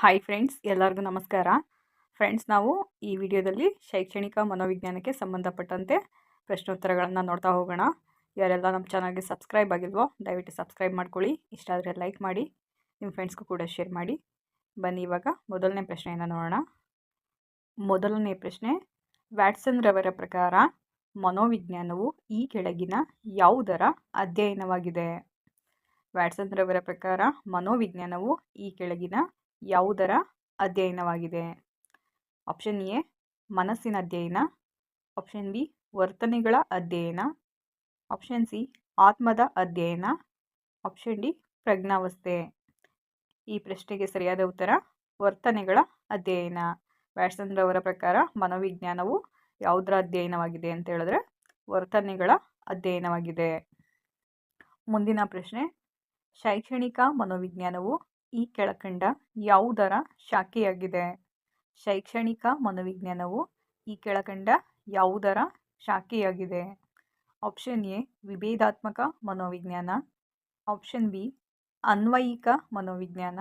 Hi friends ಎಲ್ಲರಿಗೂ ನಮಸ್ಕಾರ. Friends ನಾವು ಈ ವಿಡಿಯೋದಲ್ಲಿ ಶೈಕ್ಷಣಿಕ ಮನೋವಿಜ್ಞಾನಕ್ಕೆ ಸಂಬಂಧಪಟ್ಟಂತೆ ಪ್ರಶ್ನೋತ್ತರಗಳನ್ನು ನೋಡ್ತಾ ಹೋಗೋಣ. ಯಾರೆಲ್ಲ ನಮ್ಮ ಚಾನಲ್ಗೆ ಸಬ್ಸ್ಕ್ರೈಬ್ ಆಗಿಲ್ವೋ, ದಯವಿಟ್ಟು ಸಬ್ಸ್ಕ್ರೈಬ್ ಮಾಡ್ಕೊಳ್ಳಿ. ಇಷ್ಟ ಆದರೆ ಲೈಕ್ ಮಾಡಿ, ನಿಮ್ಮ ಫ್ರೆಂಡ್ಸ್ಗೂ ಕೂಡ ಶೇರ್ ಮಾಡಿ. ಬನ್ನಿ ಇವಾಗ ಮೊದಲನೇ ಪ್ರಶ್ನೆಯನ್ನು ನೋಡೋಣ. ಮೊದಲನೇ ಪ್ರಶ್ನೆ, ವ್ಯಾಟ್ಸನ್ ರವರ ಪ್ರಕಾರ ಮನೋವಿಜ್ಞಾನವು ಈ ಕೆಳಗಿನ ಯಾವುದರ ಅಧ್ಯಯನವಾಗಿದೆ? ವ್ಯಾಟ್ಸನ್ ರವರ ಪ್ರಕಾರ ಮನೋವಿಜ್ಞಾನವು ಈ ಕೆಳಗಿನ ಯಾವುದರ ಅಧ್ಯಯನವಾಗಿದೆ? ಆಪ್ಷನ್ ಎ ಮನಸ್ಸಿನ ಅಧ್ಯಯನ. ಆಪ್ಷನ್ ಬಿ ವರ್ತನೆಗಳ ಅಧ್ಯಯನ. ಆಪ್ಷನ್ ಸಿ ಆತ್ಮದ ಅಧ್ಯಯನ. ಆಪ್ಷನ್ ಡಿ ಪ್ರಜ್ಞಾವಸ್ಥೆ. ಈ ಪ್ರಶ್ನೆಗೆ ಸರಿಯಾದ ಉತ್ತರ, ವರ್ತನೆಗಳ ಅಧ್ಯಯನ. ರವರ ಪ್ರಕಾರ ಮನೋವಿಜ್ಞಾನವು ಯಾವುದರ ಅಧ್ಯಯನವಾಗಿದೆ ಅಂತ ಹೇಳಿದ್ರೆ, ವರ್ತನೆಗಳ ಅಧ್ಯಯನವಾಗಿದೆ. ಮುಂದಿನ ಪ್ರಶ್ನೆ, ಶೈಕ್ಷಣಿಕ ಮನೋವಿಜ್ಞಾನವು ಈ ಕೆಳಕಂಡ ಯಾವುದರ ಶಾಖೆಯಾಗಿದೆ? ಶೈಕ್ಷಣಿಕ ಮನೋವಿಜ್ಞಾನವು ಈ ಕೆಳಕಂಡ ಯಾವುದರ ಶಾಖೆಯಾಗಿದೆ? ಆಪ್ಷನ್ ಎ, ವಿಭೇದಾತ್ಮಕ ಮನೋವಿಜ್ಞಾನ. ಆಪ್ಷನ್ ಬಿ, ಅನ್ವಯಿಕ ಮನೋವಿಜ್ಞಾನ.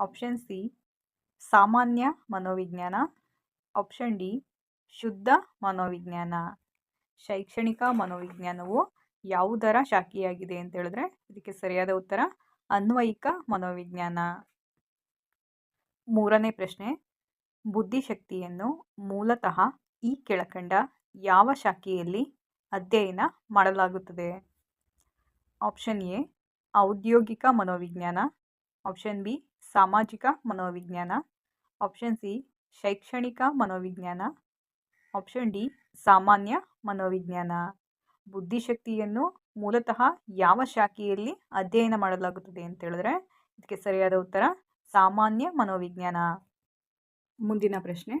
ಆಪ್ಷನ್ ಸಿ, ಸಾಮಾನ್ಯ ಮನೋವಿಜ್ಞಾನ. ಆಪ್ಷನ್ ಡಿ, ಶುದ್ಧ ಮನೋವಿಜ್ಞಾನ. ಶೈಕ್ಷಣಿಕ ಮನೋವಿಜ್ಞಾನವು ಯಾವುದರ ಶಾಖೆಯಾಗಿದೆ ಅಂತ ಹೇಳಿದ್ರೆ ಇದಕ್ಕೆ ಸರಿಯಾದ ಉತ್ತರ ಅನ್ವಯಿಕ ಮನೋವಿಜ್ಞಾನ. ಮೂರನೇ ಪ್ರಶ್ನೆ, ಬುದ್ಧಿಶಕ್ತಿಯನ್ನು ಮೂಲತಃ ಈ ಕೆಳಕಂಡ ಯಾವ ಶಾಖೆಯಲ್ಲಿ ಅಧ್ಯಯನ ಮಾಡಲಾಗುತ್ತದೆ? ಆಪ್ಷನ್ ಎ, ಔದ್ಯೋಗಿಕ ಮನೋವಿಜ್ಞಾನ. ಆಪ್ಷನ್ ಬಿ, ಸಾಮಾಜಿಕ ಮನೋವಿಜ್ಞಾನ. ಆಪ್ಷನ್ ಸಿ, ಶೈಕ್ಷಣಿಕ ಮನೋವಿಜ್ಞಾನ. ಆಪ್ಷನ್ ಡಿ, ಸಾಮಾನ್ಯ ಮನೋವಿಜ್ಞಾನ. ಬುದ್ಧಿಶಕ್ತಿಯನ್ನು ಮೂಲತಃ ಯಾವ ಶಾಖೆಯಲ್ಲಿ ಅಧ್ಯಯನ ಮಾಡಲಾಗುತ್ತದೆ ಅಂತ ಹೇಳಿದ್ರೆ, ಇದಕ್ಕೆ ಸರಿಯಾದ ಉತ್ತರ ಸಾಮಾನ್ಯ ಮನೋವಿಜ್ಞಾನ. ಮುಂದಿನ ಪ್ರಶ್ನೆ,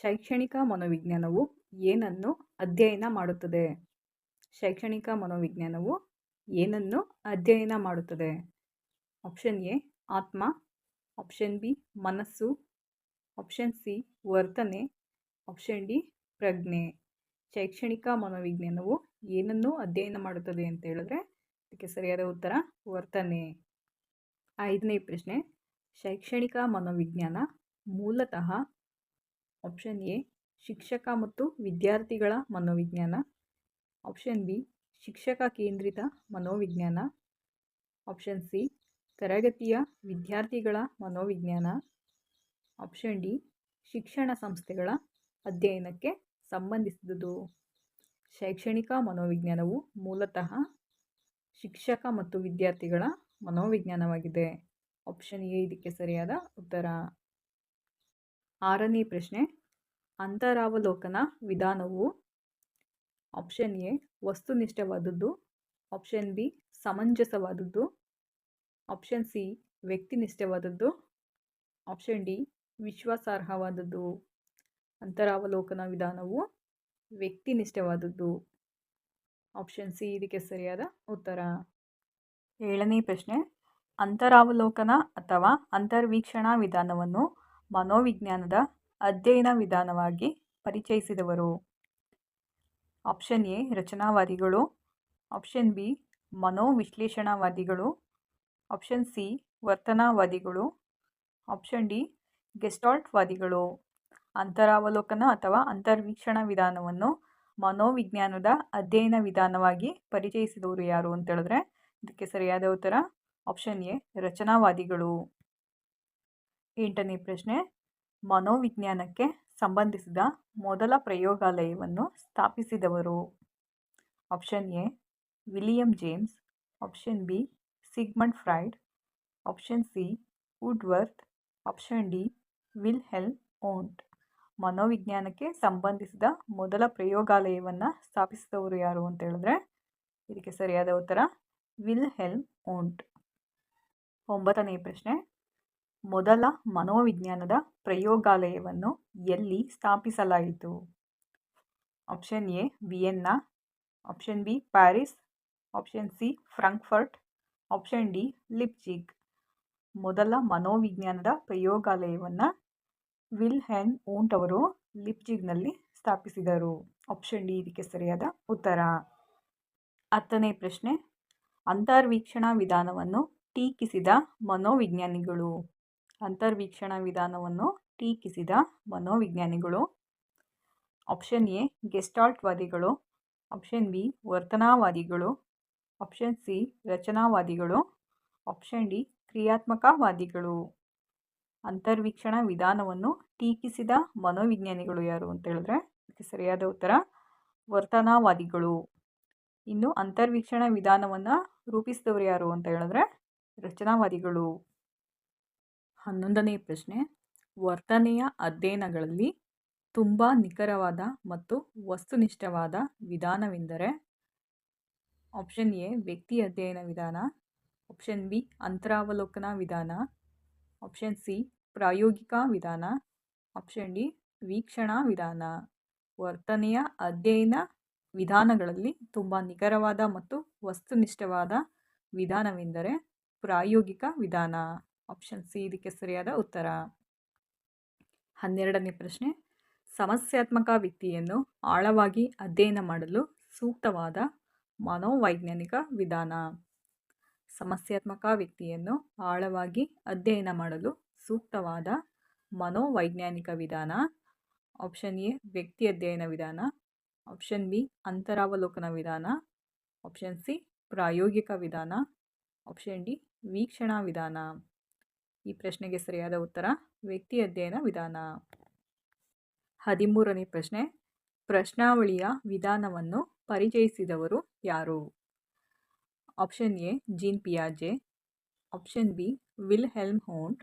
ಶೈಕ್ಷಣಿಕ ಮನೋವಿಜ್ಞಾನವು ಏನನ್ನು ಅಧ್ಯಯನ ಮಾಡುತ್ತದೆ? ಶೈಕ್ಷಣಿಕ ಮನೋವಿಜ್ಞಾನವು ಏನನ್ನು ಅಧ್ಯಯನ ಮಾಡುತ್ತದೆ? ಆಪ್ಷನ್ ಎ, ಆತ್ಮ, ಆಪ್ಷನ್ ಬಿ, ಮನಸ್ಸು, ಆಪ್ಷನ್ ಸಿ, ವರ್ತನೆ, ಆಪ್ಷನ್ ಡಿ, ಪ್ರಜ್ಞೆ. ಶೈಕ್ಷಣಿಕ ಮನೋವಿಜ್ಞಾನವು ಏನನ್ನು ಅಧ್ಯಯನ ಮಾಡುತ್ತದೆ ಅಂತ ಹೇಳಿದ್ರೆ, ಇದಕ್ಕೆ ಸರಿಯಾದ ಉತ್ತರ ವರ್ತನೆ. ಐದನೇ ಪ್ರಶ್ನೆ, ಶೈಕ್ಷಣಿಕ ಮನೋವಿಜ್ಞಾನ ಮೂಲತಃ ಆಪ್ಷನ್ ಎ ಶಿಕ್ಷಕ ಮತ್ತು ವಿದ್ಯಾರ್ಥಿಗಳ ಮನೋವಿಜ್ಞಾನ. ಆಪ್ಷನ್ ಬಿ ಶಿಕ್ಷಕ ಕೇಂದ್ರಿತ ಮನೋವಿಜ್ಞಾನ. ಆಪ್ಷನ್ ಸಿ ತರಗತಿಯ ವಿದ್ಯಾರ್ಥಿಗಳ ಮನೋವಿಜ್ಞಾನ. ಆಪ್ಷನ್ ಡಿ ಶಿಕ್ಷಣ ಸಂಸ್ಥೆಗಳ ಅಧ್ಯಯನಕ್ಕೆ ಸಂಬಂಧಿಸಿದುದು. ಶೈಕ್ಷಣಿಕ ಮನೋವಿಜ್ಞಾನವು ಮೂಲತಃ ಶಿಕ್ಷಕ ಮತ್ತು ವಿದ್ಯಾರ್ಥಿಗಳ ಮನೋವಿಜ್ಞಾನವಾಗಿದೆ. ಆಪ್ಷನ್ ಎ ಇದಕ್ಕೆ ಸರಿಯಾದ ಉತ್ತರ. ಆರನೇ ಪ್ರಶ್ನೆ. ಅಂತರಾವಲೋಕನ ವಿಧಾನವು ಆಪ್ಷನ್ ಎ ವಸ್ತುನಿಷ್ಠವಾದದ್ದು. ಆಪ್ಷನ್ ಬಿ ಸಮಂಜಸವಾದದ್ದು. ಆಪ್ಷನ್ ಸಿ ವ್ಯಕ್ತಿನಿಷ್ಠವಾದದ್ದು. ಆಪ್ಷನ್ ಡಿ ವಿಶ್ವಾಸಾರ್ಹವಾದದ್ದು. ಅಂತರಾವಲೋಕನ ವಿಧಾನವು ವ್ಯಕ್ತಿನಿಷ್ಠವಾದದ್ದು? ಆಪ್ಷನ್ ಸಿ ಇದಕ್ಕೆ ಸರಿಯಾದ ಉತ್ತರ? ಏಳನೇ ಪ್ರಶ್ನೆ. ಅಂತರಾವಲೋಕನ ಅಥವಾ ಅಂತರ್ವೀಕ್ಷಣಾ ವಿಧಾನವನ್ನು ಮನೋವಿಜ್ಞಾನದ ಅಧ್ಯಯನ ವಿಧಾನವಾಗಿ ಪರಿಚಯಿಸಿದವರು. ಆಪ್ಷನ್ ಎ ರಚನಾವಾದಿಗಳು. ಆಪ್ಷನ್ ಬಿ ಮನೋವಿಶ್ಲೇಷಣಾವಾದಿಗಳು. ಆಪ್ಷನ್ ಸಿ ವರ್ತನಾವಾದಿಗಳು. ಆಪ್ಷನ್ ಡಿ ಗೆಸ್ಟಾಲ್ಟ್ವಾದಿಗಳು. ಅಂತರಾವಲೋಕನ ಅಥವಾ ಅಂತರ್ವೀಕ್ಷಣ ವಿಧಾನವನ್ನು ಮನೋವಿಜ್ಞಾನದ ಅಧ್ಯಯನ ವಿಧಾನವಾಗಿ ಪರಿಚಯಿಸಿದವರು ಯಾರು ಅಂತ ಹೇಳಿದ್ರೆ, ಇದಕ್ಕೆ ಸರಿಯಾದ ಉತ್ತರ ಆಪ್ಷನ್ ಎ, ರಚನಾವಾದಿಗಳು. ಎಂಟನೇ ಪ್ರಶ್ನೆ, ಮನೋವಿಜ್ಞಾನಕ್ಕೆ ಸಂಬಂಧಿಸಿದ ಮೊದಲ ಪ್ರಯೋಗಾಲಯವನ್ನು ಸ್ಥಾಪಿಸಿದವರು. Option A, William James. Option B, Sigmund Freud. Option C, Woodworth. Option D Wilhelm Wundt. ಮನೋವಿಜ್ಞಾನಕ್ಕೆ ಸಂಬಂಧಿಸಿದ ಮೊದಲ ಪ್ರಯೋಗಾಲಯವನ್ನು ಸ್ಥಾಪಿಸಿದವರು ಯಾರು ಅಂತ ಹೇಳಿದ್ರೆ, ಇದಕ್ಕೆ ಸರಿಯಾದ ಉತ್ತರ ವಿಲ್ ಹೆಲ್ಮ್ ಓಂಟ್. ಒಂಬತ್ತನೇ ಪ್ರಶ್ನೆ. ಮೊದಲ ಮನೋವಿಜ್ಞಾನದ ಪ್ರಯೋಗಾಲಯವನ್ನು ಎಲ್ಲಿ ಸ್ಥಾಪಿಸಲಾಯಿತು? Option A, Vienna, option B, Paris, option C, Frankfurt, option D Leipzig ಮೊದಲ ಮನೋವಿಜ್ಞಾನದ ಪ್ರಯೋಗಾಲಯವನ್ನು ವಿಲ್ ಹ್ಯಾನ್ ಓಂಟ್ ಅವರು ಲಿಪ್ಜಿಗ್ನಲ್ಲಿ ಸ್ಥಾಪಿಸಿದರು. ಆಪ್ಷನ್ ಡಿ ಇದಕ್ಕೆ ಸರಿಯಾದ ಉತ್ತರ. ಹತ್ತನೇ ಪ್ರಶ್ನೆ. ಅಂತರ್ವೀಕ್ಷಣಾ ವಿಧಾನವನ್ನು ಟೀಕಿಸಿದ ಮನೋವಿಜ್ಞಾನಿಗಳು. ಅಂತರ್ವೀಕ್ಷಣಾ ವಿಧಾನವನ್ನು ಟೀಕಿಸಿದ ಮನೋವಿಜ್ಞಾನಿಗಳು. ಆಪ್ಷನ್ ಎ, ಗೆಸ್ಟಾಲ್ಟ್ವಾದಿಗಳು. ಆಪ್ಷನ್ ಬಿ, ವರ್ತನಾವಾದಿಗಳು. ಆಪ್ಷನ್ ಸಿ, ರಚನಾವಾದಿಗಳು. ಆಪ್ಷನ್ ಡಿ, ಕ್ರಿಯಾತ್ಮಕವಾದಿಗಳು. ಅಂತರ್ವೀಕ್ಷಣ ವಿಧಾನವನ್ನು ಟೀಕಿಸಿದ ಮನೋವಿಜ್ಞಾನಿಗಳು ಯಾರು ಅಂತ ಹೇಳಿದ್ರೆ ಇದಕ್ಕೆ ಸರಿಯಾದ ಉತ್ತರ, ವರ್ತನಾವಾದಿಗಳು. ಇನ್ನು ಅಂತರ್ವೀಕ್ಷಣ ವಿಧಾನವನ್ನು ರೂಪಿಸಿದವರು ಯಾರು ಅಂತ ಹೇಳಿದ್ರೆ ರಚನಾವಾದಿಗಳು. ಹನ್ನೊಂದನೇ ಪ್ರಶ್ನೆ, ವರ್ತನೆಯ ಅಧ್ಯಯನಗಳಲ್ಲಿ ತುಂಬ ನಿಖರವಾದ ಮತ್ತು ವಸ್ತುನಿಷ್ಠವಾದ ವಿಧಾನವೆಂದರೆ ಆಪ್ಷನ್ ಎ, ವ್ಯಕ್ತಿ ಅಧ್ಯಯನ ವಿಧಾನ, ಆಪ್ಷನ್ ಬಿ, ಅಂತರಾವಲೋಕನ ವಿಧಾನ ಆಪ್ಷನ್ ಸಿ ಪ್ರಾಯೋಗಿಕ ವಿಧಾನ. ಆಪ್ಷನ್ ಡಿ ವೀಕ್ಷಣಾ ವಿಧಾನ. ವರ್ತನೆಯ ಅಧ್ಯಯನ ವಿಧಾನಗಳಲ್ಲಿ ತುಂಬ ನಿಖರವಾದ ಮತ್ತು ವಸ್ತುನಿಷ್ಠವಾದ ವಿಧಾನವೆಂದರೆ ಪ್ರಾಯೋಗಿಕ ವಿಧಾನ. ಆಪ್ಷನ್ ಸಿ ಇದಕ್ಕೆ ಸರಿಯಾದ ಉತ್ತರ. ಹನ್ನೆರಡನೇ ಪ್ರಶ್ನೆ. ಸಮಸ್ಯಾತ್ಮಕ ವ್ಯಕ್ತಿಯನ್ನು ಆಳವಾಗಿ ಅಧ್ಯಯನ ಮಾಡಲು ಸೂಕ್ತವಾದ ಮನೋವೈಜ್ಞಾನಿಕ ವಿಧಾನ. ಸಮಸ್ಯಾತ್ಮಕ ವ್ಯಕ್ತಿಯನ್ನು ಆಳವಾಗಿ ಅಧ್ಯಯನ ಮಾಡಲು ಸೂಕ್ತವಾದ ಮನೋವೈಜ್ಞಾನಿಕ ವಿಧಾನ ಆಪ್ಷನ್ ಎ, ವ್ಯಕ್ತಿ ಅಧ್ಯಯನ ವಿಧಾನ ಆಪ್ಷನ್ ಬಿ, ಅಂತರಾವಲೋಕನ ವಿಧಾನ ಆಪ್ಷನ್ ಸಿ, ಪ್ರಾಯೋಗಿಕ ವಿಧಾನ ಆಪ್ಷನ್ ಡಿ, ವೀಕ್ಷಣಾ ವಿಧಾನ. ಈ ಪ್ರಶ್ನೆಗೆ ಸರಿಯಾದ ಉತ್ತರ, ವ್ಯಕ್ತಿ ಅಧ್ಯಯನ ವಿಧಾನ. ಹದಿಮೂರನೇ ಪ್ರಶ್ನೆ, ಪ್ರಶ್ನಾವಳಿಯ ವಿಧಾನವನ್ನು ಪರಿಚಯಿಸಿದವರು ಯಾರು? Option A Jean ಪಿಯಾಜೆ option B Wilhelm Wundt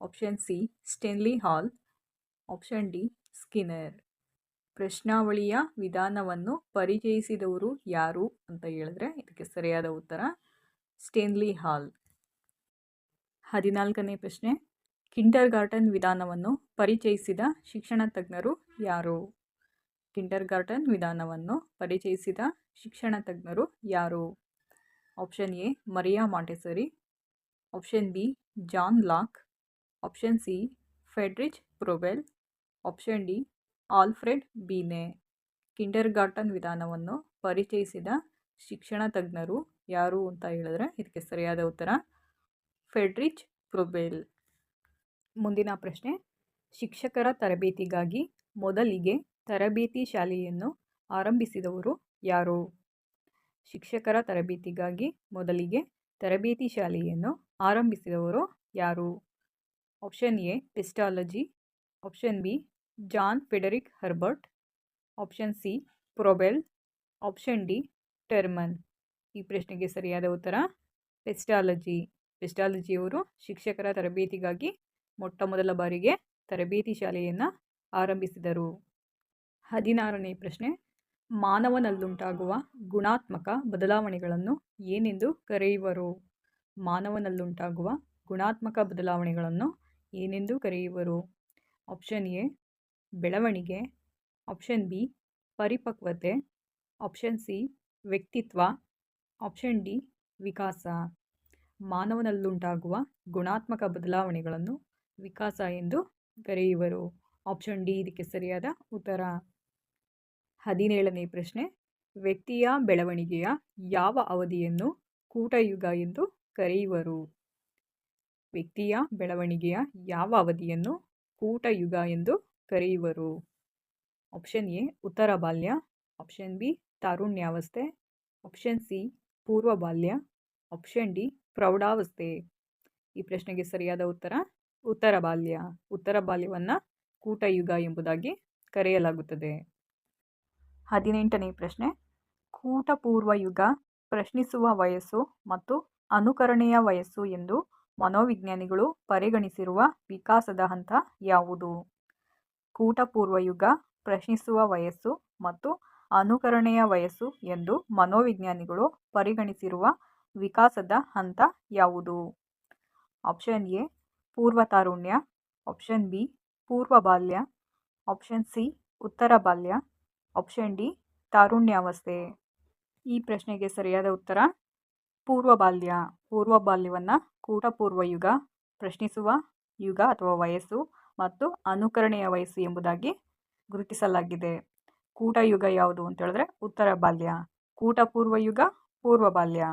option C Stanley Hall option D Skinner ಪ್ರಶ್ನಾವಳಿಯ ವಿಧಾನವನ್ನು ಪರಿಚಯಿಸಿದವರು ಯಾರು ಅಂತ ಹೇಳಿದ್ರೆ ಇದಕ್ಕೆ ಸರಿಯಾದ ಉತ್ತರ ಸ್ಟೇನ್ಲಿ ಹಾಲ್ ಹದಿನಾಲ್ಕನೇ ಪ್ರಶ್ನೆ ಕಿಂಟರ್ ಗಾರ್ಟನ್ ವಿಧಾನವನ್ನು ಪರಿಚಯಿಸಿದ ಶಿಕ್ಷಣ ತಜ್ಞರು ಯಾರು? ಕಿಂಟರ್ ಗಾರ್ಟನ್ ವಿಧಾನವನ್ನು ಪರಿಚಯಿಸಿದ ಶಿಕ್ಷಣ ತಜ್ಞರು ಯಾರು? Option A Maria Montessori option B John Locke option C Friedrich Froebel option D Alfred Binet kindergarten ವಿಧಾನವನ್ನು ಪರಿಚಯಿಸಿದ ಶಿಕ್ಷಣ ತಜ್ಞರು ಯಾರು ಅಂತ ಹೇಳಿದ್ರೆ ಇದಕ್ಕೆ ಸರಿಯಾದ ಉತ್ತರ ಫೆಡ್ರಿಚ್ ಪ್ರೊಬೆಲ್ ಮುಂದಿನ ಪ್ರಶ್ನೆ, ಶಿಕ್ಷಕರ ತರಬೇತಿಗಾಗಿ ಮೊದಲಿಗೆ ತರಬೇತಿ ಶಾಲೆಯನ್ನು ಆರಂಭಿಸಿದವರು ಯಾರು? ಶಿಕ್ಷಕರ ತರಬೇತಿಗಾಗಿ ಮೊದಲಿಗೆ ತರಬೇತಿ ಶಾಲೆಯನ್ನು ಆರಂಭಿಸಿದವರು ಯಾರು? Option A Pestalozzi option B John Friedrich Herbart option C Froebel option D Terman ಈ ಪ್ರಶ್ನೆಗೆ ಸರಿಯಾದ ಉತ್ತರ ಪೆಸ್ಟಾಲಜಿ ಪೆಸ್ಟಾಲಜಿಯವರು ಶಿಕ್ಷಕರ ತರಬೇತಿಗಾಗಿ ಮೊಟ್ಟ ಮೊದಲ ಬಾರಿಗೆ ತರಬೇತಿ ಶಾಲೆಯನ್ನು ಆರಂಭಿಸಿದರು. ಹದಿನಾರನೇ ಪ್ರಶ್ನೆ. ಮಾನವನಲ್ಲುಂಟಾಗುವ ಗುಣಾತ್ಮಕ ಬದಲಾವಣೆಗಳನ್ನು ಏನೆಂದು ಕರೆಯುವರು? ಮಾನವನಲ್ಲುಂಟಾಗುವ ಗುಣಾತ್ಮಕ ಬದಲಾವಣೆಗಳನ್ನು ಏನೆಂದು ಕರೆಯುವರು? ಆಪ್ಷನ್ ಎ ಬೆಳವಣಿಗೆ. ಆಪ್ಷನ್ ಬಿ ಪರಿಪಕ್ವತೆ. ಆಪ್ಷನ್ ಸಿ ವ್ಯಕ್ತಿತ್ವ. ಆಪ್ಷನ್ ಡಿ ವಿಕಾಸ. ಮಾನವನಲ್ಲುಂಟಾಗುವ ಗುಣಾತ್ಮಕ ಬದಲಾವಣೆಗಳನ್ನು ವಿಕಾಸ ಎಂದು ಕರೆಯುವರು. ಆಪ್ಷನ್ ಡಿ ಇದಕ್ಕೆ ಸರಿಯಾದ ಉತ್ತರ. ಹದಿನೇಳನೇ ಪ್ರಶ್ನೆ, ವ್ಯಕ್ತಿಯ ಬೆಳವಣಿಗೆಯ ಯಾವ ಅವಧಿಯನ್ನು ಕೂಟಯುಗ ಎಂದು ಕರೆಯುವರು? ವ್ಯಕ್ತಿಯ ಬೆಳವಣಿಗೆಯ ಯಾವ ಅವಧಿಯನ್ನು ಕೂಟಯುಗ ಎಂದು ಕರೆಯುವರು? ಆಪ್ಷನ್ ಎ, ಉತ್ತರ ಬಾಲ್ಯ, ಆಪ್ಷನ್ ಬಿ, ತಾರುಣ್ಯಾವಸ್ಥೆ, ಆಪ್ಷನ್ ಸಿ, ಪೂರ್ವ ಬಾಲ್ಯ, ಆಪ್ಷನ್ ಡಿ, ಪ್ರೌಢಾವಸ್ಥೆ. ಈ ಪ್ರಶ್ನೆಗೆ ಸರಿಯಾದ ಉತ್ತರ ಉತ್ತರ ಬಾಲ್ಯ. ಉತ್ತರ ಬಾಲ್ಯವನ್ನು ಕೂಟಯುಗ ಎಂಬುದಾಗಿ ಕರೆಯಲಾಗುತ್ತದೆ. ಹದಿನೆಂಟನೇ ಪ್ರಶ್ನೆ. ಕೂಟಪೂರ್ವ ಯುಗ, ಪ್ರಶ್ನಿಸುವ ವಯಸ್ಸು ಮತ್ತು ಅನುಕರಣೆಯ ವಯಸ್ಸು ಎಂದು ಮನೋವಿಜ್ಞಾನಿಗಳು ಪರಿಗಣಿಸಿರುವ ವಿಕಾಸದ ಹಂತ ಯಾವುದು? ಕೂಟಪೂರ್ವ ಯುಗ, ಪ್ರಶ್ನಿಸುವ ವಯಸ್ಸು ಮತ್ತು ಅನುಕರಣೆಯ ವಯಸ್ಸು ಎಂದು ಮನೋವಿಜ್ಞಾನಿಗಳು ಪರಿಗಣಿಸಿರುವ ವಿಕಾಸದ ಹಂತ ಯಾವುದು? ಆಪ್ಷನ್ ಎ ಪೂರ್ವ ತಾರುಣ್ಯ ಆಪ್ಷನ್ ಬಿ ಪೂರ್ವ ಬಾಲ್ಯ ಆಪ್ಷನ್ ಸಿ ಉತ್ತರ ಬಾಲ್ಯ ಆಪ್ಷನ್ ಡಿ ತಾರುಣ್ಯಾವಸ್ಥೆ. ಈ ಪ್ರಶ್ನೆಗೆ ಸರಿಯಾದ ಉತ್ತರ ಪೂರ್ವ ಬಾಲ್ಯ ಪೂರ್ವ ಬಾಲ್ಯವನ್ನು ಕೂಟಪೂರ್ವ ಯುಗ, ಪ್ರಶ್ನಿಸುವ ಯುಗ ಅಥವಾ ವಯಸ್ಸು ಮತ್ತು ಅನುಕರಣೆಯ ವಯಸ್ಸು ಎಂಬುದಾಗಿ ಗುರುತಿಸಲಾಗಿದೆ. ಕೂಟ ಯುಗ ಯಾವುದು ಅಂತ ಹೇಳಿದ್ರೆ ಉತ್ತರ ಬಾಲ್ಯ. ಕೂಟ ಪೂರ್ವ ಯುಗ ಪೂರ್ವ ಬಾಲ್ಯ